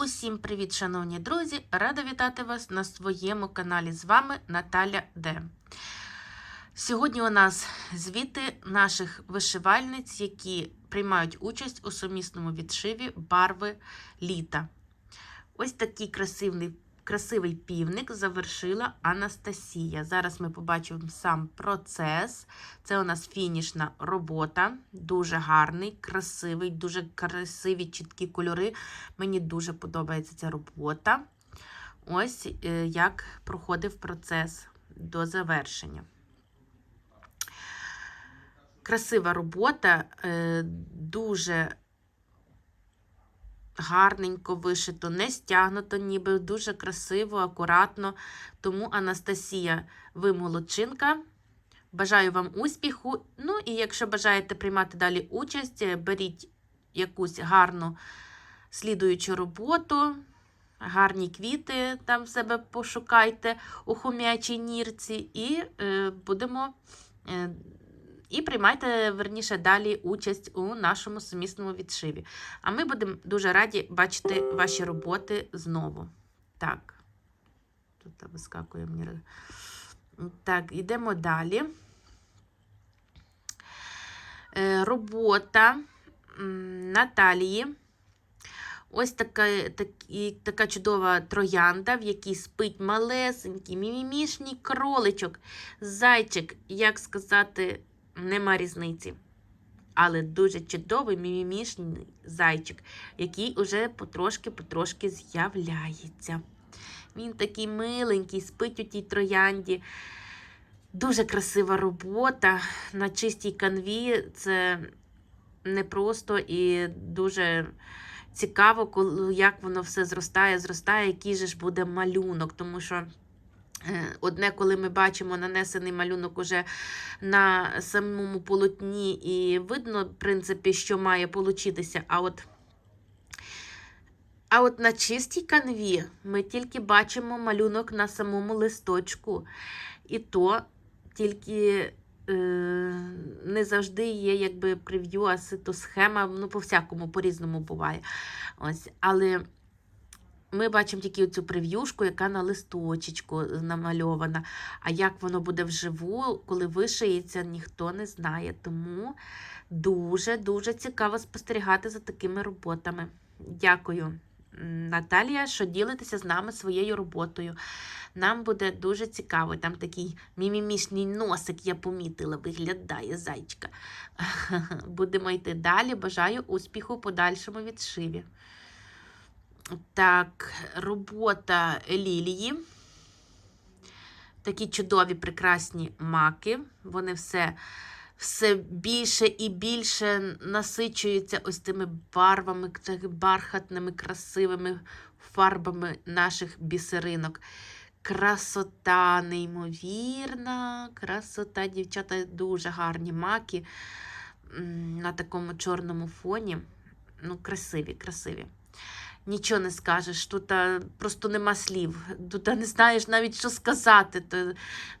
Усім привіт, шановні друзі! Рада вітати вас на своєму каналі. З вами Наталя Д. Сьогодні у нас звіти наших вишивальниць, які приймають участь у сумісному відшиві барви літа. Ось такий красивий, красивий півник завершила Анастасія. Зараз ми побачимо сам процес. Це у нас фінішна робота. Дуже гарний, красивий, дуже красиві, чіткі кольори. Мені дуже подобається ця робота. Ось е, як проходив процес до завершення. Красива робота, е, дуже гарненько вишито, не стягнуто, ніби дуже красиво, акуратно. Тому Анастасія, ви молодчинка. Бажаю вам успіху. Ну і якщо бажаєте приймати далі участь, е, беріть якусь гарну слідуючу роботу, гарні квіти там себе пошукайте у хом'ячій нірці, і е, будемо. Е, і приймайте, верніше, далі участь у нашому сумісному відшиві. А ми будемо дуже раді бачити ваші роботи знову. Так, тут вискакує мені. Так, йдемо далі. Е, робота Наталії. Ось така так, така чудова троянда, в якій спить малесенький, мімімішній кроличок. Зайчик, як сказати, нема різниці. Але дуже чудовий мімімішний зайчик, який уже потрошки-потрошки з'являється. Він такий миленький, спить у тій троянді. Дуже красива робота на чистій канві. Це непросто і дуже цікаво, як воно все зростає, зростає, який же ж буде малюнок. Тому що одне, коли ми бачимо нанесений малюнок уже на самому полотні, і видно, в принципі, що має получитися. А от а от на чистій канві ми тільки бачимо малюнок на самому листочку. І то тільки е, не завжди є якби прев'ю, а то схема, ну, по-всякому, по-різному буває. Ось, Але ми бачимо тільки цю прев'юшку, яка на листочечку намальована. А як воно буде вживу, коли вишиється, ніхто не знає. Тому дуже-дуже цікаво спостерігати за такими роботами. Дякую, Наталія, що ділитеся з нами своєю роботою. Нам буде дуже цікаво. Там такий мімімішний носик, я помітила, виглядає зайчка. Будемо йти далі. Бажаю успіху в подальшому відшиві. Так, робота лілії. Такі чудові, прекрасні маки. Вони все все більше і більше насичуються ось тими барвами, бархатними, красивими фарбами наших бісеринок. Красота, неймовірна, красота, дівчата, дуже гарні маки на такому чорному фоні. Ну, красиві, красиві. Нічого не скажеш, тут просто нема слів. Тут не знаєш навіть, що сказати. То,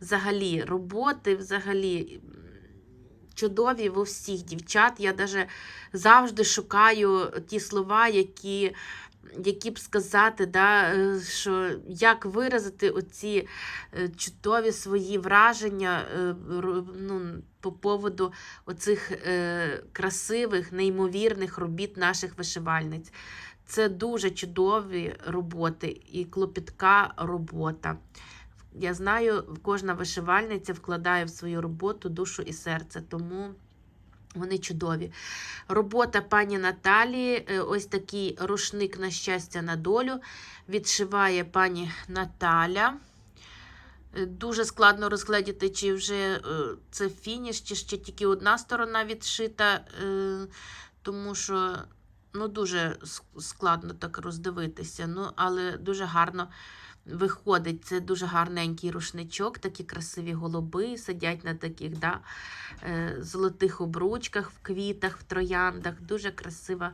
Взагалі, роботи, взагалі чудові в усіх дівчат. Я навіть завжди шукаю ті слова, які які б сказати, да, е, що як виразити оці е, чудові свої враження е, ну, по поводу оцих красивих, неймовірних робіт наших вишивальниць. Це дуже чудові роботи і клопітка робота. Я знаю, кожна вишивальниця вкладає в свою роботу душу і серце, тому вони чудові. Робота пані Наталії, е, ось такий рушник на щастя на долю. Відшиває пані Наталя. Е, дуже складно розгледіти, чи вже е, це фініш, чи ще тільки одна сторона відшита, тому що ну, дуже складно так роздивитися, ну, але дуже гарно виходить. Це дуже гарненький рушничок, такі красиві голуби сидять на таких да, е, золотих обручках, в квітах, в трояндах. Дуже красива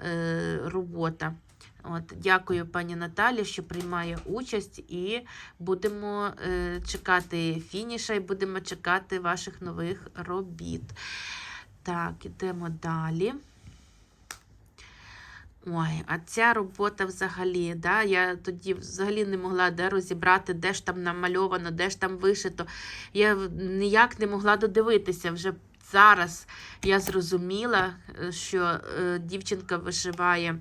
е, робота. От, Дякую пані Наталі, що приймає участь, і будемо е, чекати фініша і будемо чекати ваших нових робіт. Так, ідемо далі. Ой, а ця робота взагалі, да, я тоді взагалі не могла де розібрати, де ж там намальовано, де ж там вишито. Я ніяк не могла додивитися. Вже зараз я зрозуміла, е, що е, дівчинка вишиває,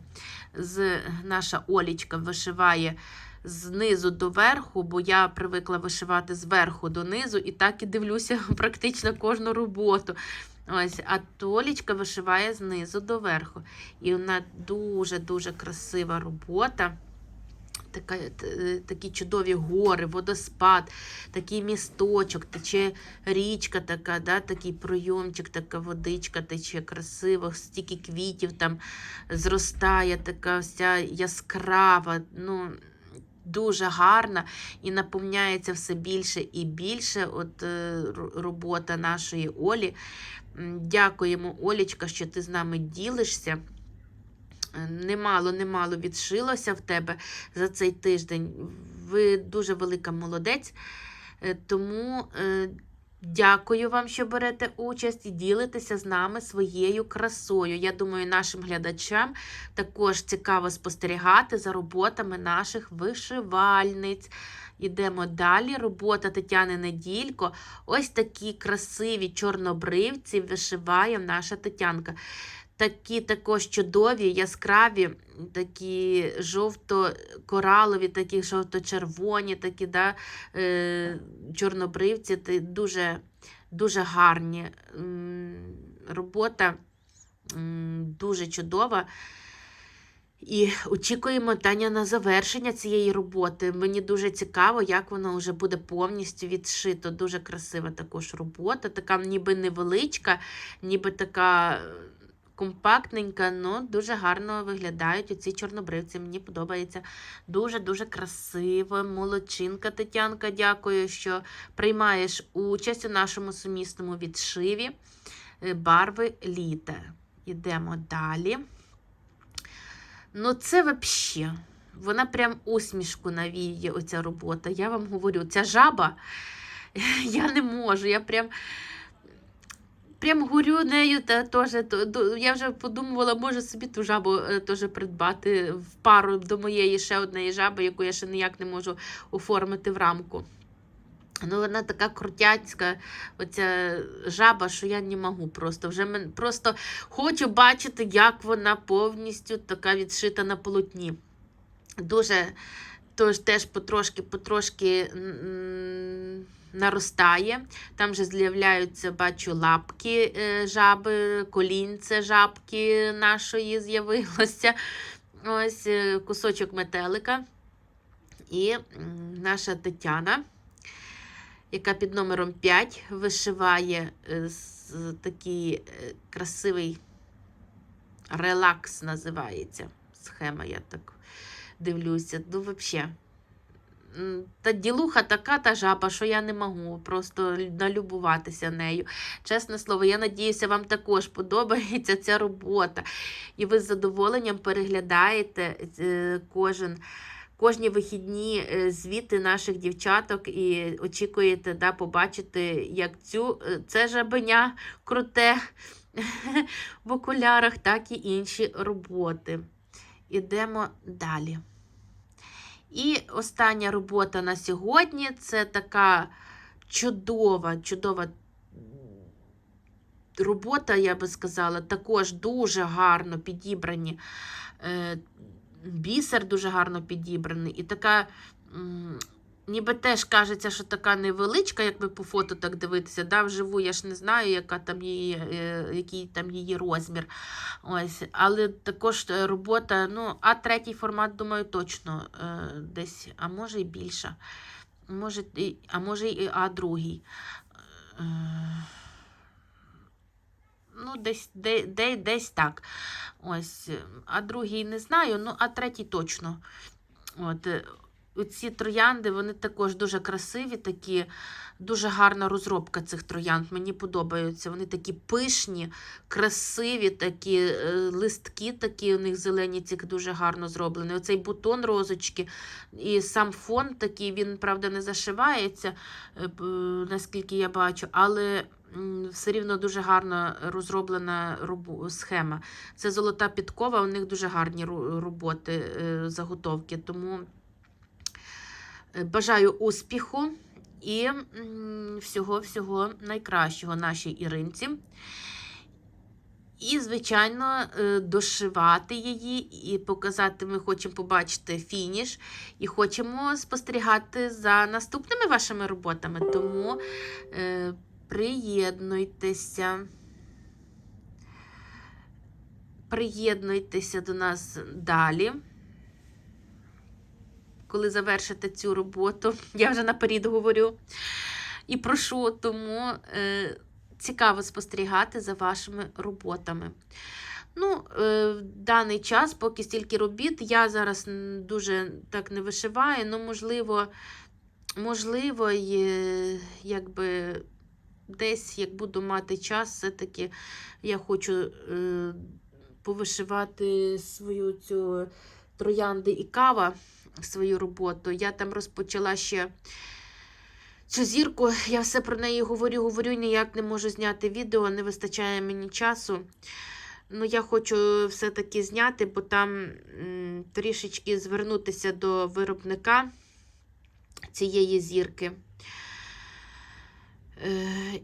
з, наша Олічка вишиває знизу до верху, бо я привикла вишивати зверху до низу, і так і дивлюся практично кожну роботу. Ось, а Толічка вишиває знизу до верху. І вона дуже-дуже красива робота. Така, такі чудові гори, водоспад, такий місточок, тече річка така, да, такий пройомчик, така водичка тече красиво, стільки квітів там зростає, така вся яскрава. ну, Дуже гарна і наповняється все більше і більше. От е, робота нашої Олі. Дякуємо, Олічка, що ти з нами ділишся. Е, Немало, немало відшилося в тебе за цей тиждень. Ви дуже велика молодець. Е, Тому е, дякую вам, що берете участь і ділитеся з нами своєю красою. Я думаю, нашим глядачам також цікаво спостерігати за роботами наших вишивальниць. Ідемо далі. Робота Тетяни Неділько. Ось такі красиві чорнобривці вишиває наша Тетянка. Такі також чудові, яскраві, такі жовто-коралові, такі жовто-червоні, такі да, е, чорнобривці, дуже, дуже гарні. Робота дуже чудова. І очікуємо Таня на завершення цієї роботи. Мені дуже цікаво, як воно вже буде повністю відшито. Дуже красива також робота, така ніби невеличка, ніби така е, компактненька, але дуже гарно виглядають оці чорнобривці. Мені подобається. Дуже-дуже красиво. Молодчинка Тетянка, дякую, що приймаєш участь у нашому сумісному відшиві е, барви літа. Ідемо далі. Ну, це взагалі. Вона прям усмішку навіє, оця робота. Я вам говорю, ця жаба, я не можу. Я прям. Прям горю нею, та теж то- я вже подумувала, може собі ту жабу е, теж придбати в пару до моєї ще однієї жаби, яку я ще ніяк не можу оформити в рамку. Ну, вона така крутяцька, оця жаба, що я не можу просто. Вже мен, просто хочу бачити, як вона повністю така відшита на полотні. Дуже тож теж потрошки-потрошки наростає. Там вже з'являються, бачу, лапки е, жаби, колінце жабки нашої з'явилося. Ось е, кусочок метелика. І наша Тетяна яка під номером 5 вишиває е, такий е, красивий релакс називається. Схема, я так дивлюся. Ну, взагалі. Та ділуха така та жаба, що я не можу просто налюбуватися нею. Чесне слово, я надіюся, вам також подобається ця робота. І ви з задоволенням переглядаєте е, кожен кожні вихідні е, звіти наших дівчаток і очікуєте да, побачити, як цю, е, це жабеня круте в окулярах, так і інші роботи. Ідемо далі. І остання робота на сьогодні це така чудова, чудова робота, я би сказала, також дуже гарно підібрані. Бісер дуже гарно підібраний. І така, ніби теж кажеться, що така невеличка, як ви по фото так дивитеся. Да, вживу я ж не знаю, яка там її, е, який там її розмір. Ось. Але також е, робота, ну, а третій формат, думаю, точно е, десь, а може і більша. Може, а може і А другий. Ну, десь, де, де, десь так. Ось. е, А другий не знаю, ну, а третій точно. От. е, Ці троянди, вони також дуже красиві, такі, дуже гарна розробка цих троянд. Мені подобаються. Вони такі пишні, красиві, такі е, листки, такі у них зелені, ці дуже гарно зроблені. Оцей бутон розочки і сам фон такий, він, правда, не зашивається, наскільки я бачу, але все рівно дуже гарно розроблена схема. Це золота підкова, у них дуже гарні роботи, е, заготовки. Тому е, бажаю успіху і всього-всього найкращого нашій Іринці. І, звичайно, е, дошивати її і показати, ми хочемо побачити фініш, і хочемо спостерігати за наступними вашими роботами. Тому приєднуйтеся. Приєднуйтеся до нас далі. Коли завершите цю роботу, я вже наперед говорю. І прошу, тому е, цікаво спостерігати за вашими роботами. Ну, е, в даний час, поки стільки робіт, я зараз дуже так не вишиваю, ну, можливо, можливо, є, якби десь, як буду мати час, все-таки я хочу е, повишивати свою цю троянди і кава, свою роботу. Я там розпочала ще цю зірку. Я все про неї говорю, говорю, ніяк не можу зняти відео, не вистачає мені часу. Ну, я хочу все-таки зняти, бо там м, трішечки звернутися до виробника цієї зірки. Е,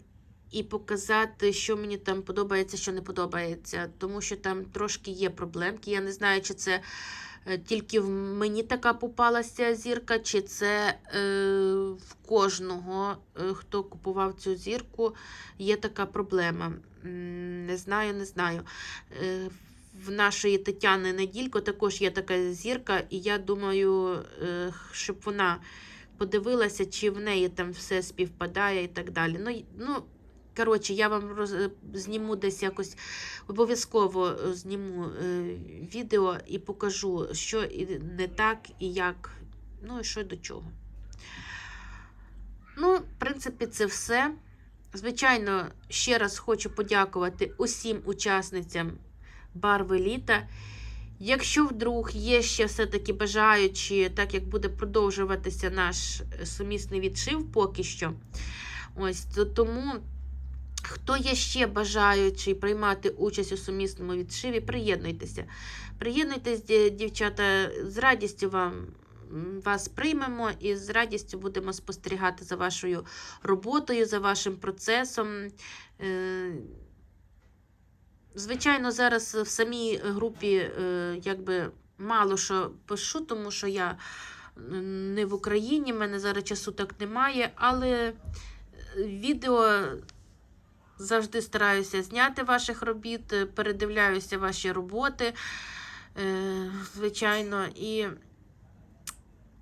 і показати, що мені там подобається, що не подобається. Тому що там трошки є проблемки. Я не знаю, чи це е, тільки в мені така попалася зірка, чи це е, в кожного, е, хто купував цю зірку, є така проблема. Не знаю, не знаю. Е, в нашої Тетяни Неділько також є така зірка, і я думаю, щоб вона подивилася, чи в неї там все співпадає і так далі. Ну, ну коротше, я вам роз... е, зніму десь якось обов'язково е, зніму е, відео і покажу, що не так і як, ну і що до чого. Ну, в принципі, це все. Звичайно, ще раз хочу подякувати усім учасницям барви літа. Якщо вдруг є ще все-таки бажаючі, так як буде продовжуватися наш е, сумісний відшив поки що, ось то тому, хто є ще бажаючий приймати участь у сумісному відшиві, приєднуйтеся. Приєднуйтесь, дівчата, з радістю вам. Вас приймемо і з радістю будемо спостерігати за вашою роботою, за вашим процесом. Е, Звичайно, зараз в самій групі е, якби мало що пишу, тому що я не в Україні, в мене зараз часу так немає, але е, відео завжди стараюся зняти ваших робіт, е, передивляюся ваші роботи, е, звичайно, і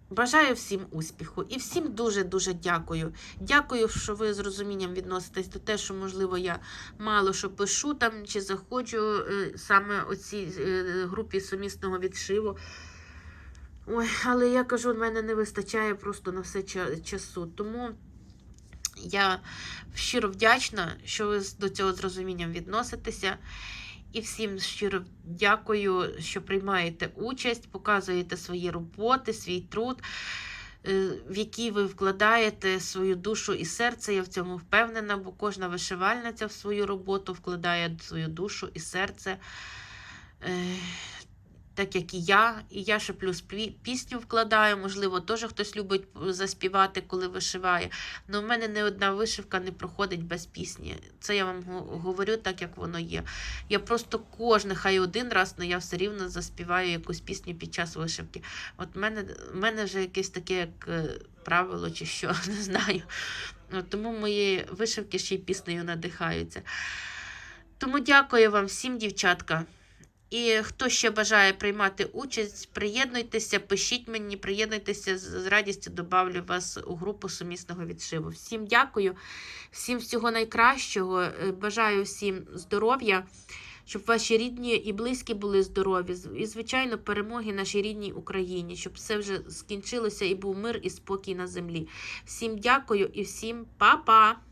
бажаю всім успіху. І всім дуже-дуже дякую. Дякую, що ви з розумінням відноситесь до те, що, можливо, я мало що пишу там чи заходжу е, саме у цій е, групі сумісного відшиву. Ой, але я кажу, в мене не вистачає просто на все часу. Тому я щиро вдячна, що ви до цього з розумінням відноситеся. І всім щиро дякую, що приймаєте участь, показуєте свої роботи, свій труд, е, в який ви вкладаєте свою душу і серце. Я в цьому впевнена, бо кожна вишивальниця в свою роботу вкладає свою душу і серце. Е, Так як і я, і я ще плюс пісню вкладаю, можливо, теж хтось любить заспівати, коли вишиває. Але в мене не одна вишивка не проходить без пісні. Це я вам говорю так, як воно є. Я просто кожне, хай один раз, але я все рівно заспіваю якусь пісню під час вишивки. От в мене, мене вже якесь таке як е, правило чи що, не знаю. Тому мої вишивки ще й піснею надихаються. Тому дякую вам всім, дівчатка. І хто ще бажає приймати участь, приєднуйтеся, пишіть мені, приєднуйтеся, з радістю добавлю вас у групу сумісного відшиву. Всім дякую, всім всього найкращого. Е, Бажаю всім здоров'я, щоб ваші рідні і близькі були здорові. І, звичайно, перемоги нашій рідній Україні, щоб все вже скінчилося і був мир і спокій на землі. Всім дякую і всім па-па!